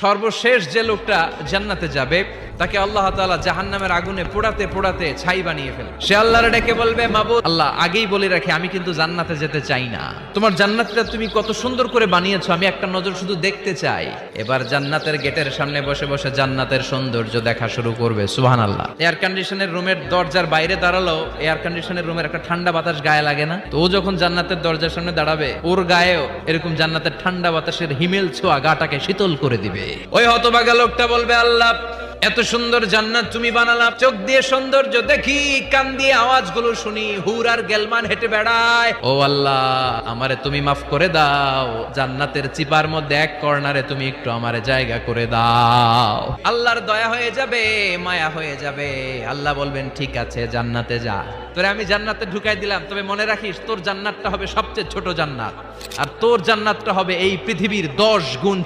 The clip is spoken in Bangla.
সর্বশেষ যে লোকটা জান্নাতে যাবে, তাকে আল্লাহ তাআলা জাহান্নামের আগুনে পোড়াতে পোড়াতে ছাই বানিয়ে ফেলে সে আল্লাহর ডেকে বলবে, মাবুদ, আল্লাহ আগেই বলে রাখি, আমি কিন্তু জান্নাতে যেতে চাই না। তোমার জান্নাতটা তুমি কত সুন্দর করে বানিয়েছো, আমি একটা নজর শুধু দেখতে চাই। এবার জান্নাতের গেটের সামনে বসে বসে জান্নাতের সৌন্দর্য দেখা শুরু করবে সুহান আল্লাহ এয়ার কন্ডিশনের রুমের দরজার বাইরে দাঁড়াল এয়ার কন্ডিশনের রুমের একটা ঠান্ডা বাতাস গায়ে লাগে না? তো ও যখন জান্নাতের দরজার সামনে দাঁড়াবে, ওর গায়েও এরকম জান্নাতের ঠান্ডা বাতাসের হিমেল ছোঁয়া গাটাকে শীতল করে দিবে। ওই হতভাগা লোকটা বলবে, আল্লাহ, এত সুন্দর জান্নাত তুমি বানালাম। চোখ দিয়ে সৌন্দর্য দেখি, কান দিয়ে আওয়াজগুলো শুনি। হুর আর গেলমান হেঁটে বেড়ায়। ও আল্লাহ, আমারে তুমি মাফ করে দাও। জান্নাতের চিপার মধ্যে এক কর্নারে তুমি একটু আমারে জায়গা করে দাও। আল্লাহর দয়া হয়ে যাবে, মায়া হয়ে যাবে। আল্লাহ বলবেন, ঠিক আছে, জান্নাতে যা। তোরে আমি জান্নাতে ঢুকাই দিলাম। তবে মনে রাখিস, তোর জান্নাতটা হবে সবচেয়ে ছোট জান্নাত। আর তোর জান্নাতটা হবে এই পৃথিবীর দশ গুণ